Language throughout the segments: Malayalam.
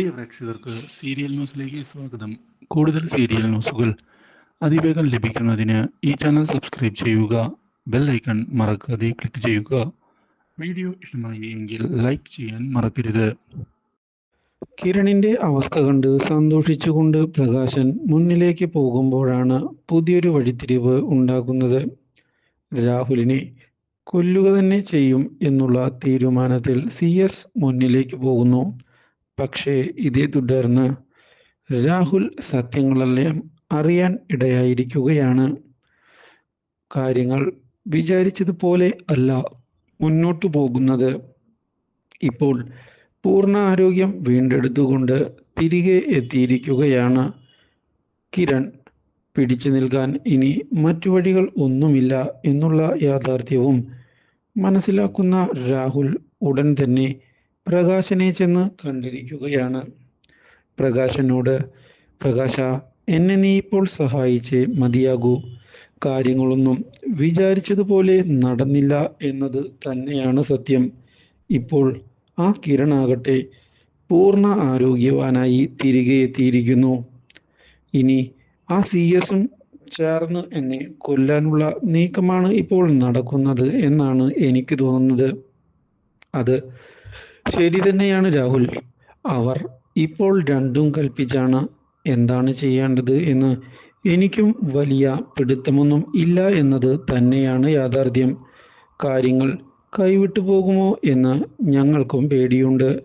പ്രിയ പ്രേക്ഷകർക്ക് സീരിയൽ ന്യൂസിലേക്ക് സ്വാഗതം. കൂടുതൽ സീരിയൽ ന്യൂസുകൾ അതിവേഗം ലഭിക്കുന്നതിന് ഈ ചാനൽ സബ്സ്ക്രൈബ് ചെയ്യുക ബെൽ ഐക്കൺ മറക്കാതെ ക്ലിക്ക് ചെയ്യുക. വീഡിയോ ഇഷ്ടമായി എങ്കിൽ ലൈക്ക് ചെയ്യാൻ മറക്കരുത്. കിരണിന്റെ അവസ്ഥ കണ്ട് സന്തോഷിച്ചുകൊണ്ട് പ്രകാശൻ മുന്നിലേക്ക് പോകുമ്പോഴാണ് പുതിയൊരു വഴിത്തിരിവ് ഉണ്ടാകുന്നത്. രാഹുലിനെ കൊല്ലുക തന്നെ ചെയ്യും എന്നുള്ള തീരുമാനത്തിൽ സി എസ് മുന്നിലേക്ക് പോകുന്നു. പക്ഷേ ഇതേ തുടർന്ന് രാഹുൽ സത്യങ്ങളെല്ലാം അറിയാൻ ഇടയായിരിക്കുകയാണ്. കാര്യങ്ങൾ വിചാരിച്ചതുപോലെ അല്ല മുന്നോട്ടു പോകുന്നത്. ഇപ്പോൾ പൂർണ ആരോഗ്യം വീണ്ടെടുത്തുകൊണ്ട് തിരികെ എത്തിയിരിക്കുകയാണ്. കിരൺ പിടിച്ചു നിൽക്കാൻ ഇനി മറ്റു വഴികൾ ഒന്നുമില്ല എന്നുള്ള യാഥാർത്ഥ്യവും മനസ്സിലാക്കുന്ന രാഹുൽ ഉടൻ തന്നെ പ്രകാശനെ ചെന്ന് കണ്ടിരിക്കുകയാണ്. പ്രകാശനോട് പ്രകാശ എന്നെ നീ ഇപ്പോൾ സഹായിച്ചേ മതിയാകൂ. കാര്യങ്ങളൊന്നും വിചാരിച്ചതുപോലെ നടന്നില്ല എന്നത് തന്നെയാണ് സത്യം. ഇപ്പോൾ ആ കിരണാകട്ടെ പൂർണ ആരോഗ്യവാനായി തിരികെ എത്തിയിരിക്കുന്നു. ഇനി ആ സി എസും ചേർന്ന് എന്നെ കൊല്ലാനുള്ള നീക്കമാണ് ഇപ്പോൾ നടക്കുന്നത് എന്നാണ് എനിക്ക് തോന്നുന്നത്. അത് ശരി തന്നെയാണ് രാഹുൽ. അവർ ഇപ്പോൾ രണ്ടും കൽപ്പിച്ചാണ് എന്താണ് ചെയ്യേണ്ടത് എന്ന് എനിക്കും വലിയ പിടുത്തമൊന്നും ഇല്ല എന്നത് തന്നെയാണ് യാഥാർത്ഥ്യം. കാര്യങ്ങൾ കൈവിട്ടു പോകുമോ എന്ന് ഞങ്ങൾക്കും പേടിയുണ്ട്.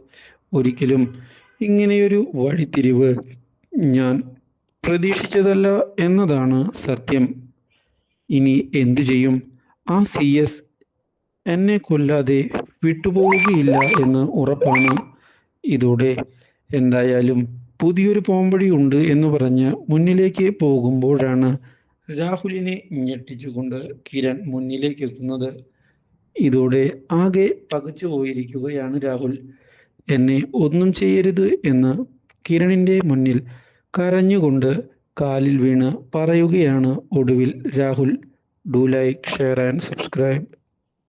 ഒരിക്കലും ഇങ്ങനെയൊരു വഴിത്തിരിവ് ഞാൻ പ്രതീക്ഷിച്ചതല്ല എന്നതാണ് സത്യം. ഇനി എന്തു ചെയ്യും? ആ സി എസ് എന്നെ കൊല്ലാതെ വിട്ടുപോവുകയില്ല എന്ന് ഉറപ്പാണ്. ഇതോടെ എന്തായാലും പുതിയൊരു പോംവഴി ഉണ്ട് എന്ന് പറഞ്ഞ് മുന്നിലേക്ക് പോകുമ്പോഴാണ് രാഹുലിനെ ഞെട്ടിച്ചുകൊണ്ട് കിരൺ മുന്നിലേക്ക് എത്തുന്നത്. ഇതോടെ ആകെ പകച്ചു പോയിരിക്കുകയാണ് രാഹുൽ. എന്നെ ഒന്നും ചെയ്യരുത് എന്ന് കിരണിന്റെ മുന്നിൽ കരഞ്ഞുകൊണ്ട് കാലിൽ വീണ് പറയുകയാണ് ഒടുവിൽ Rahul. Do like share and subscribe